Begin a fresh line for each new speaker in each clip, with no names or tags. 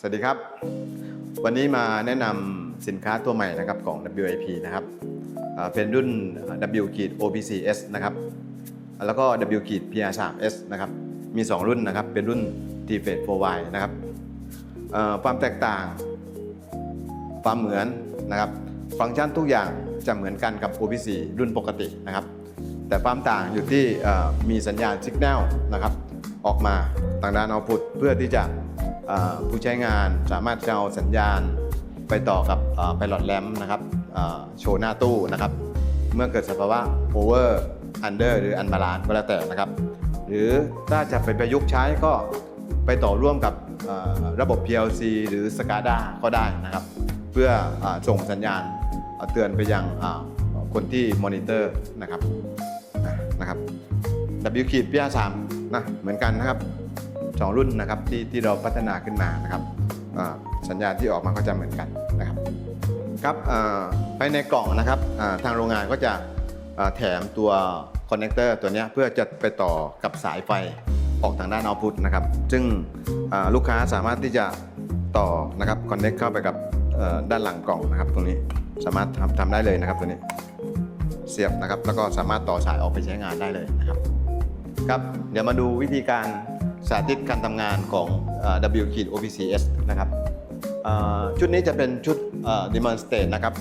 สวัสดีครับ วันนี้มาแนะนำสินค้าตัวใหม่นะครับของ WIP นะครับเป็นรุ่น W OPCS นะครับแล้วก็ W-PR3S นะครับมี 2 รุ่นนะครับเป็นรุ่น t f a d 4Y นะครับความแตกต่าง ความเหมือนนะครับฟังก์ชันทุกอย่างจะเหมือนกันกับ OPC รุ่นปกตินะครับ แต่ความต่างอยู่ที่มีสัญญาณสัญญาณนะครับออกมาทางด้านเอาพุทเพื่อที่จะ ผู้ใช้งานสามารถจะเอาสัญญาณไปต่อกับไพลอตแลมนะครับโชว์หน้าตู้นะครับ เมื่อเกิดสภาวะ over under หรือ unbalance ก็แล้วแต่นะครับ หรือถ้าจะไปประยุกต์ใช้ก็ไปต่อร่วมกับระบบ PLC หรือ SCADA ก็ได้นะครับ เพื่ออส่งสัญญาณเตือนไปยังคนที่มอนิเตอร์นะครับนะครับ W ขีด PR 3 นะเหมือนกันนะครับ สองรุ่นนะครับที่ที่เราพัฒนาขึ้นมานะครับสัญญาณที่ออกมาก็จะเหมือนกันนะครับครับภายในกล่องนะครับทางโรงงานก็จะแถมตัวคอนเนคเตอร์ตัวนี้เพื่อจะไปต่อกับสายไฟออกทางด้านเอาพุทนะครับ ซึ่งลูกค้าสามารถที่จะต่อนะครับคอนเนคเข้าไปกับด้านหลังกล่องนะครับตรงนี้สามารถทำทำได้เลยนะครับตัวนี้เสียบนะครับแล้วก็สามารถต่อสายออกไปใช้งานได้เลยนะครับครับ เดี๋ยวมาดูวิธีการ สาธิตการทำงานของ W OPCS นะครับชุดนี้จะเป็นชุด demonstrate นะครับ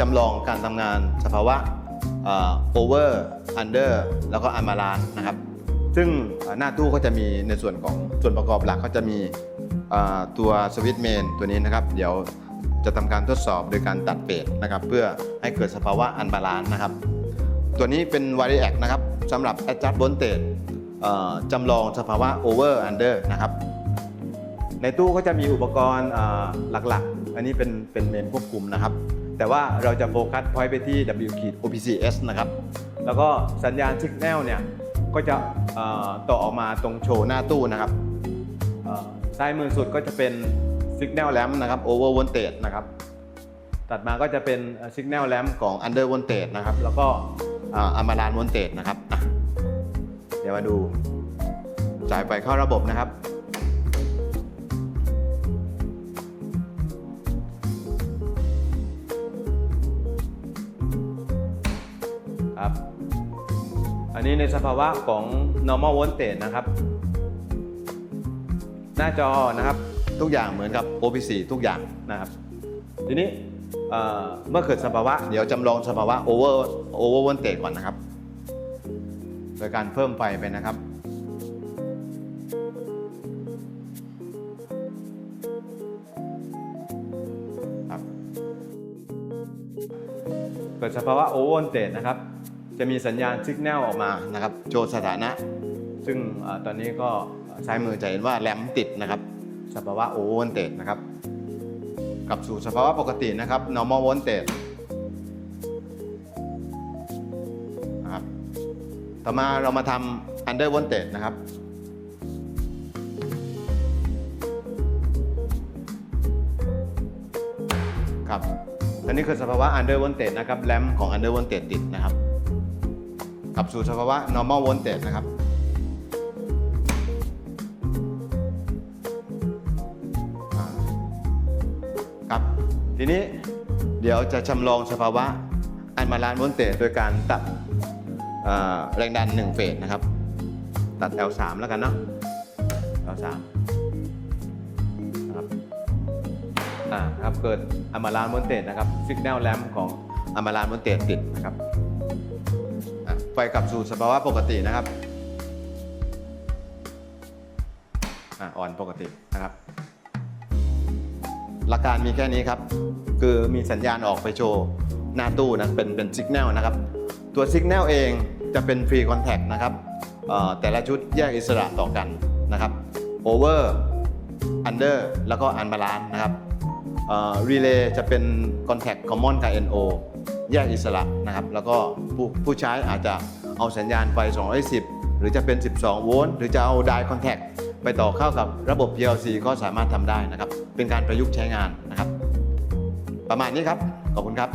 จำลองการทำงานสภาวะ over under แล้วก็ unbalance นะครับ ซึ่งหน้าตู้ก็จะมีในส่วนของส่วนประกอบหลักก็จะมีตัวสวิตช์เมนตัวนี้นะครับ เดี๋ยวจะทำการทดสอบโดยการตัดเฟสนะครับ เพื่อให้เกิดสภาวะ unbalance นะครับ ตัวนี้เป็น Variac นะครับสำหรับ adjust voltage จำลองสภาวะ over under นะครับในตู้ก็จะมีอุปกรณ์หลักๆ อันนี้เป็นเป็นเมนควบคุมนะครับ แต่ว่าเราจะโฟกัสพอยต์ไปที่ W ขีด OPCS นะครับ แล้วก็สัญญาณ Signal เนี่ยก็จะต่อออกมาตรงโชว์หน้าตู้นะครับซ้ายมือสุดก็จะเป็น Signal Lamp นะครับ over voltage นะครับ ตัดมาก็จะเป็น Signal Lamp ของ Under Voltage นะครับ แล้วก็อัมาลานว Voltage นะครับ ดี๋ยวมาดู จ่ายไฟเข้าระบบนะครับ ครับ อันนี้ในสภาวะของ normal voltage นะครับ หน้าจอนะครับทุกอย่างเหมือนกับ OPC ทุกอย่างนะครับ ทีนี้เมื่อเกิดสภาวะ เดี๋ยวจำลองสภาวะ over over voltage ก่อนนะครับ โดยการเพิ่มไฟไปนะครับ เกิดสภาวะ over voltage นะครับ จะมีสัญญาณ signal ออกมานะครับ โชว์สถานะ ซึ่งอตอนนี้ก็ซ้ายมือจะเห็นว่าแรมติดนะครับ สภาวะ over voltage นะครับ กลับสู่สภาวะปกตินะครับ normal voltage ต่อมาเรามาทำ under voltage นะครับ ครับอันนี้คือสภาวะ under voltage นะครับ แรมของ under voltage ติดนะครับ กลับสู่สภาวะ normal voltage นะครับครับทีนี้เดี๋ยวจะจำลองสภาวะอันมาลานวลเตจโดยการตัด แรงดัน 1 เฟสนะครับ ตัด L3 แล้วกันเนาะ L3 นะครับอ่าครับเกิดอัมาลานโวลเตจนะครับสัญญาณแรมของอัมาลานโวลเตจติดนะครับไฟกลับสู่สภาวะปกตินะครับอ่ออนปกตินะครับ หลักการมีแค่นี้ครับ คือมีสัญญาณออกไปโชว์หน้าตู้นะเป็นเป็นสัญญาณนะครับ ตัวสัญญาณเอง จะเป็นฟรีคอนแทคนะครับแต่ละชุดแยกอิสระต่อกันนะครับโอเวอร์อันเดอร์แล้วก็อันบาลานนะครับรีเลย์จะเป็นคอนแทคคอมมอนกับ NO แยกอิสระนะครับ แล้วก็ผู้ผู้ใช้อาจจะเอาสัญญาณไฟ210 หรือจะเป็น 12 โวลต์หรือจะเอาไดคอนแทคไปต่อเข้ากับระบบ PLC ก็สามารถทำได้นะครับ เป็นการประยุกต์ใช้งานนะครับ ประมาณนี้ครับ ขอบคุณครับ